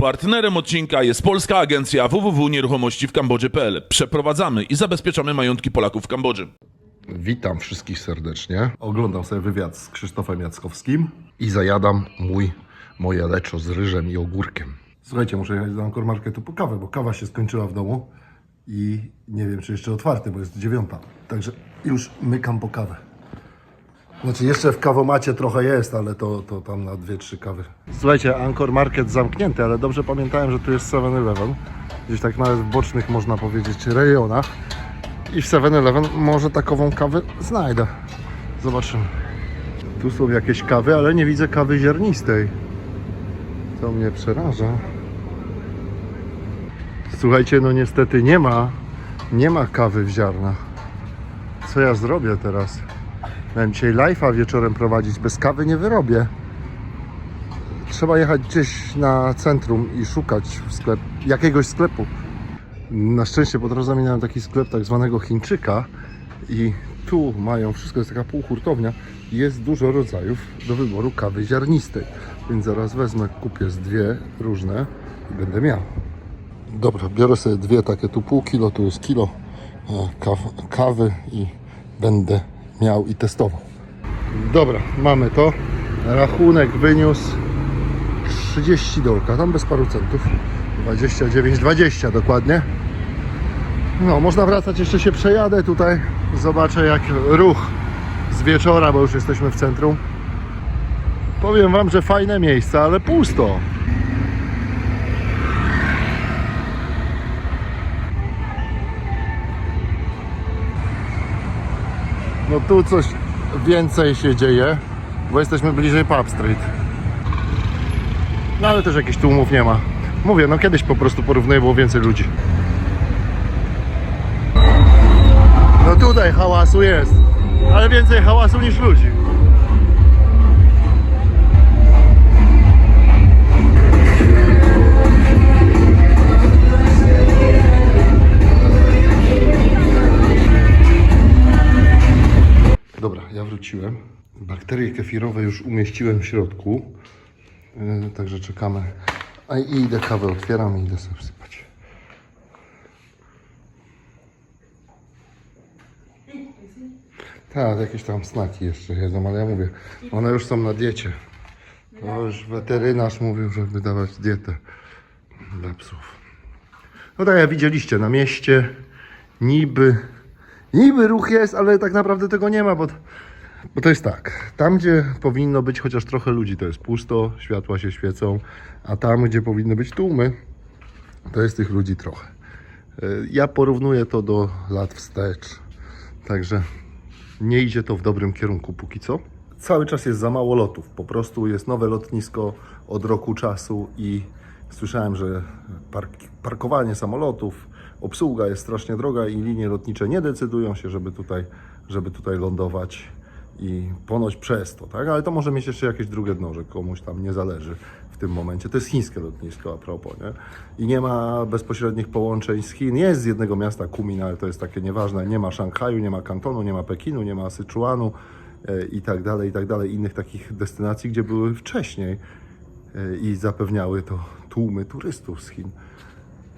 Partnerem odcinka jest polska agencja www.nieruchomości w Kambodży.pl. Przeprowadzamy i zabezpieczamy majątki Polaków w Kambodży. Witam wszystkich serdecznie Oglądam sobie wywiad z Krzysztofem Jackowskim. i zajadam mój, moje leczo z ryżem i ogórkiem. Słuchajcie, muszę jechać do Anchor Marketu po kawę, bo kawa się skończyła w domu i nie wiem, czy jeszcze otwarty, bo jest dziewiąta. Także już mykam po kawę. Znaczy jeszcze w kawomacie trochę jest, ale to, to tam na dwie, trzy kawy. Słuchajcie, Anchor Market zamknięty, ale dobrze pamiętałem, że tu jest 7-Eleven. Gdzieś tak nawet w bocznych, można powiedzieć, rejonach. I w 7-Eleven może takową kawę znajdę. Zobaczymy. Tu są jakieś kawy, ale nie widzę kawy ziarnistej. To mnie przeraża. Słuchajcie, no niestety nie ma, nie ma kawy w ziarnach. Co ja zrobię teraz? Miałem dzisiaj live'a wieczorem prowadzić, bez kawy nie wyrobię. Trzeba jechać gdzieś na centrum i szukać sklep, jakiegoś sklepu. Na szczęście po drodze minąłem taki sklep tak zwanego Chińczyka i tu mają wszystko, jest taka półhurtownia jest dużo rodzajów do wyboru kawy ziarnistej. Więc zaraz wezmę, kupię z dwie różne i będę miał. Dobra, biorę sobie dwie takie tu pół kilo, tu jest kilo e, kaw, kawy i będę miał i testował. Dobra, mamy to. Rachunek wyniósł 30 dolka, tam bez paru centów. 29,20 dokładnie. No, można wracać, jeszcze się przejadę tutaj. Zobaczę jak ruch z wieczora, bo już jesteśmy w centrum. Powiem Wam, że fajne miejsce, ale pusto. No tu coś więcej się dzieje, bo jesteśmy bliżej Pub Street. No ale też jakichś tłumów nie ma. Mówię, no kiedyś po prostu porównuję, było więcej ludzi. No tutaj hałasu jest, ale więcej hałasu niż ludzi. Bakterie kefirowe już umieściłem w środku. Yy, także czekamy. A i idę kawę otwieram i idę sobie wsypać. Tak, jakieś tam snaki jeszcze jedzą, ale ja mówię, one już są na diecie. To już weterynarz mówił, żeby dawać dietę dla psów. No tak jak widzieliście, na mieście niby, niby ruch jest, ale tak naprawdę tego nie ma, bo, bo to jest tak. Tam, gdzie powinno być chociaż trochę ludzi, to jest pusto, światła się świecą, a tam, gdzie powinny być tłumy, to jest tych ludzi trochę. Y, Ja porównuję to do lat wstecz, także nie idzie to w dobrym kierunku póki co. Cały czas jest za mało lotów. Po prostu jest nowe lotnisko od roku czasu i słyszałem, że park, parkowanie samolotów, obsługa jest strasznie droga i linie lotnicze nie decydują się, żeby tutaj, żeby tutaj lądować i ponoć przez to, tak? Ale to może mieć jeszcze jakieś drugie dno, że komuś tam nie zależy w tym momencie. To jest chińskie lotnisko a propos, nie? I nie ma bezpośrednich połączeń z Chin. Jest z jednego miasta Kumin, ale to jest takie nieważne. Nie ma Szanghaju, nie ma Kantonu, nie ma Pekinu, nie ma Syczuanu e, i tak dalej, i tak dalej. Innych takich destynacji, gdzie były wcześniej e, i zapewniały to tłumy turystów z Chin.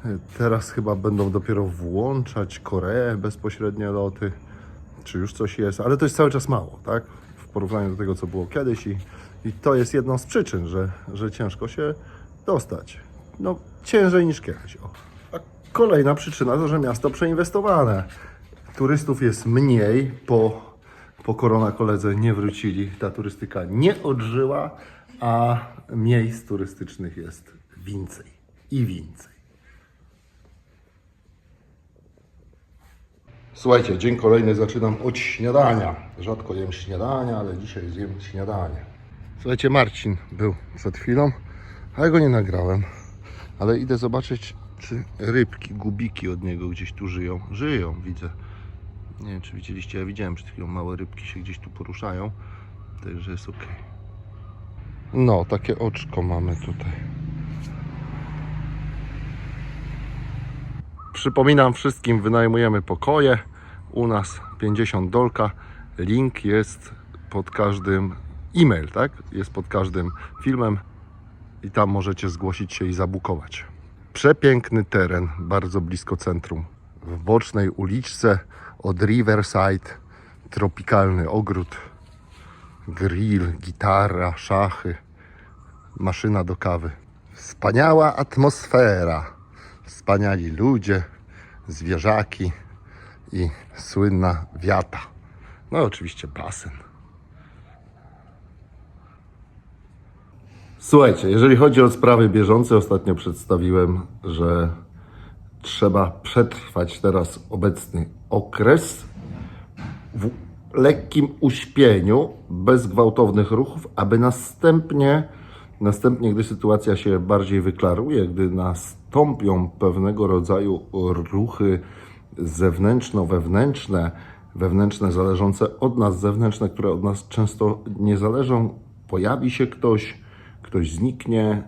E, Teraz chyba będą dopiero włączać Koreę bezpośrednie loty czy już coś jest, ale to jest cały czas mało, tak? W porównaniu do tego, co było kiedyś i, i to jest jedną z przyczyn, że, że ciężko się dostać. No, ciężej niż kiedyś. O. A kolejna przyczyna to, że miasto przeinwestowane. Turystów jest mniej, po, po korona koledze nie wrócili, ta turystyka nie odżyła, a miejsc turystycznych jest więcej i więcej. Słuchajcie, dzień kolejny zaczynam od śniadania. Rzadko jem śniadania, ale dzisiaj zjem śniadanie. Słuchajcie, Marcin był przed chwilą, ale go nie nagrałem. Ale idę zobaczyć, czy rybki, gubiki od niego gdzieś tu żyją. Żyją, widzę. Nie wiem, czy widzieliście, ja widziałem przed chwilą małe rybki się gdzieś tu poruszają. Także jest ok. No, takie oczko mamy tutaj. Przypominam wszystkim, wynajmujemy pokoje. U nas 50 dolka. Link jest pod każdym e-mail, tak? Jest pod każdym filmem. i tam możecie zgłosić się i zabukować. Przepiękny teren, bardzo blisko centrum. W bocznej uliczce od Riverside tropikalny ogród, grill, gitara, szachy, maszyna do kawy. Wspaniała atmosfera, wspaniali ludzie, zwierzaki i słynna wiata. No oczywiście basen. Słuchajcie, jeżeli chodzi o sprawy bieżące, ostatnio przedstawiłem, że trzeba przetrwać teraz obecny okres w lekkim uśpieniu, bez gwałtownych ruchów, aby następnie, następnie, gdy sytuacja się bardziej wyklaruje, gdy nastąpią pewnego rodzaju ruchy zewnętrzno-wewnętrzne, wewnętrzne zależące od nas, zewnętrzne, które od nas często nie zależą, pojawi się ktoś, ktoś zniknie,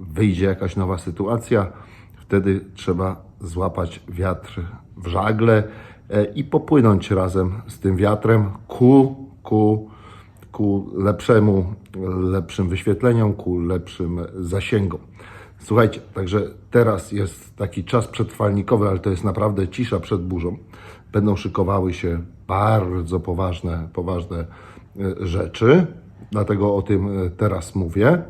wyjdzie jakaś nowa sytuacja, wtedy trzeba złapać wiatr w żagle e, i popłynąć razem z tym wiatrem ku, ku, ku lepszemu, lepszym wyświetleniom, ku lepszym zasięgom. Słuchajcie, także teraz jest taki czas przetrwalnikowy, ale to jest naprawdę cisza przed burzą. Będą szykowały się bardzo poważne, poważne e, rzeczy, dlatego o tym e, teraz mówię.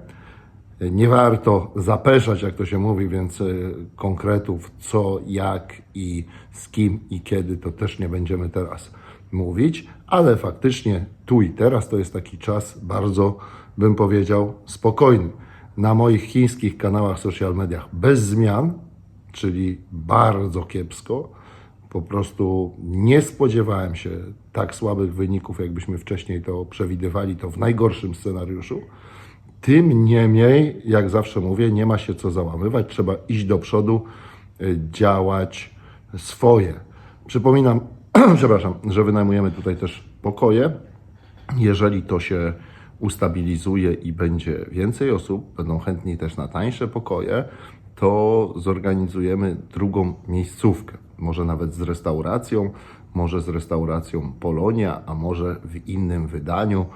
Nie warto zapeszać, jak to się mówi, więc y, konkretów co, jak i z kim i kiedy to też nie będziemy teraz mówić, ale faktycznie tu i teraz to jest taki czas bardzo, bym powiedział, spokojny. Na moich chińskich kanałach social mediach bez zmian, czyli bardzo kiepsko. Po prostu nie spodziewałem się tak słabych wyników, jakbyśmy wcześniej to przewidywali, to w najgorszym scenariuszu. Tym niemniej, jak zawsze mówię, nie ma się co załamywać, trzeba iść do przodu, y, działać swoje. Przypominam, przepraszam, że wynajmujemy tutaj też pokoje. Jeżeli to się ustabilizuje i będzie więcej osób, będą chętni też na tańsze pokoje, to zorganizujemy drugą miejscówkę. Może nawet z restauracją, może z restauracją Polonia, a może w innym wydaniu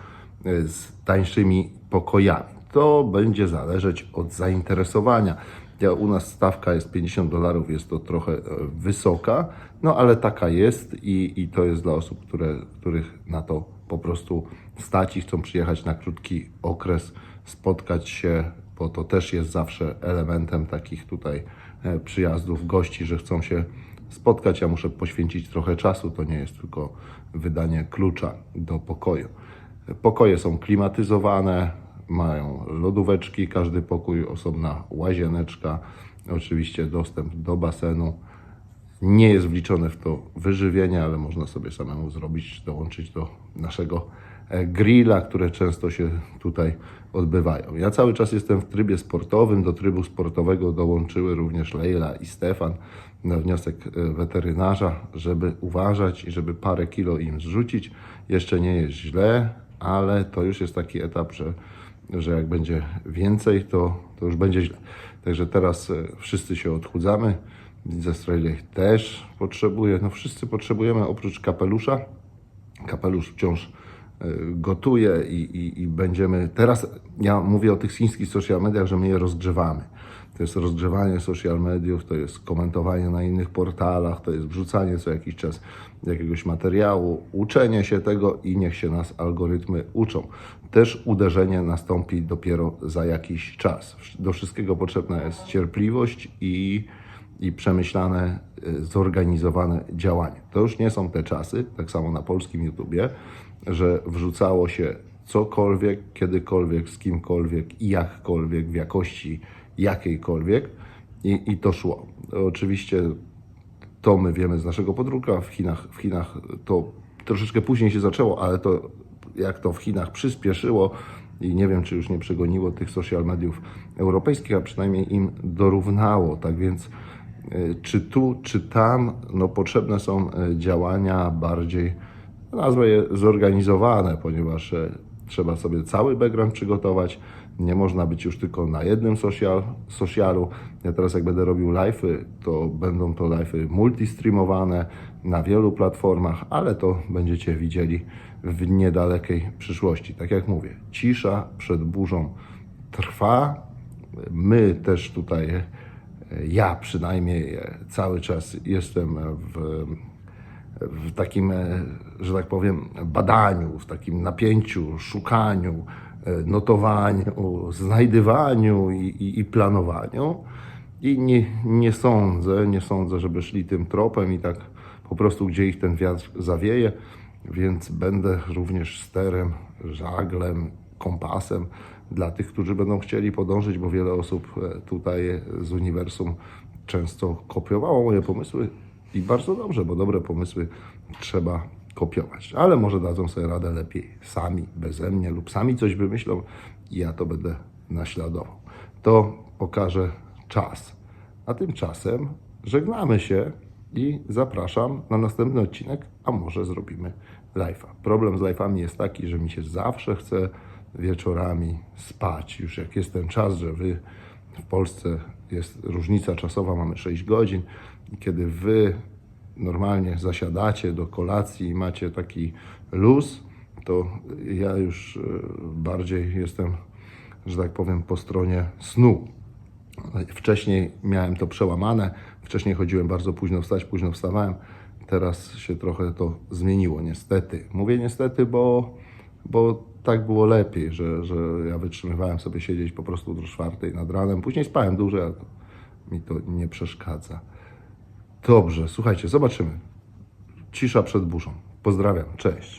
y, z tańszymi pokojami. To będzie zależeć od zainteresowania. Ja, u nas stawka jest 50 dolarów, jest to trochę e, wysoka, no ale taka jest i, i to jest dla osób, które, których na to po prostu stać i chcą przyjechać na krótki okres, spotkać się, bo to też jest zawsze elementem takich tutaj e, przyjazdów gości, że chcą się spotkać. Ja muszę poświęcić trochę czasu, to nie jest tylko wydanie klucza do pokoju. Pokoje są klimatyzowane, mają lodóweczki, każdy pokój osobna łazieneczka, oczywiście dostęp do basenu. Nie jest wliczone w to wyżywienie, ale można sobie samemu zrobić, dołączyć do naszego e, grilla, które często się tutaj odbywają. Ja cały czas jestem w trybie sportowym. Do trybu sportowego dołączyły również Leila i Stefan na wniosek e, weterynarza, żeby uważać i żeby parę kilo im zrzucić. Jeszcze nie jest źle, ale to już jest taki etap, że, że jak będzie więcej, to, to już będzie źle. Także teraz e, wszyscy się odchudzamy. Strelej też potrzebuje. No wszyscy potrzebujemy oprócz kapelusza. Kapelusz wciąż e, gotuje i, i, i będziemy. Teraz ja mówię o tych chińskich social mediach, że my je rozgrzewamy. To jest rozgrzewanie social mediów, to jest komentowanie na innych portalach, to jest wrzucanie co jakiś czas jakiegoś materiału, uczenie się tego i niech się nas algorytmy uczą. Też uderzenie nastąpi dopiero za jakiś czas. Do wszystkiego potrzebna jest cierpliwość i i przemyślane, y, zorganizowane działanie. To już nie są te czasy, tak samo na polskim YouTubie, że wrzucało się cokolwiek, kiedykolwiek, z kimkolwiek i jakkolwiek, w jakości jakiejkolwiek i, i to szło. Oczywiście to my wiemy z naszego podróża. W Chinach, w Chinach to troszeczkę później się zaczęło, ale to jak to w Chinach przyspieszyło i nie wiem, czy już nie przegoniło tych social mediów europejskich, a przynajmniej im dorównało. Tak więc czy tu, czy tam, no potrzebne są y, działania bardziej, nazwę je zorganizowane, ponieważ y, trzeba sobie cały background przygotować. Nie można być już tylko na jednym social, socialu. Ja teraz jak będę robił live'y, to będą to live'y multistreamowane na wielu platformach, ale to będziecie widzieli w niedalekiej przyszłości. Tak jak mówię, cisza przed burzą trwa My też tutaj, e, ja przynajmniej e, cały czas jestem w, w takim, e, że tak powiem, badaniu, w takim napięciu, szukaniu, e, notowaniu, znajdywaniu i, i, i planowaniu. I nie, nie sądzę, nie sądzę, żeby szli tym tropem i tak po prostu gdzie ich ten wiatr zawieje, więc będę również sterem, żaglem, kompasem dla tych, którzy będą chcieli podążyć, bo wiele osób e, tutaj z uniwersum często kopiowało moje pomysły i bardzo dobrze, bo dobre pomysły trzeba kopiować. Ale może dadzą sobie radę lepiej sami, beze mnie lub sami coś wymyślą i ja to będę naśladował. To pokaże czas. A tymczasem żegnamy się i zapraszam na następny odcinek, a może zrobimy live'a. Problem z live'ami jest taki, że mi się zawsze chce wieczorami spać. Już jak jest ten czas, że wy w Polsce jest różnica czasowa, mamy 6 godzin i kiedy wy normalnie zasiadacie do kolacji i macie taki luz, to ja już e, bardziej jestem, że tak powiem, po stronie snu. Wcześniej miałem to przełamane, wcześniej chodziłem bardzo późno wstać, późno wstawałem. Teraz się trochę to zmieniło, niestety. Mówię niestety, bo, bo tak było lepiej, że, że ja wytrzymywałem sobie siedzieć po prostu do czwartej nad ranem. Później spałem dłużej, ale mi to nie przeszkadza. Dobrze, słuchajcie, zobaczymy. Cisza przed burzą. Pozdrawiam, cześć.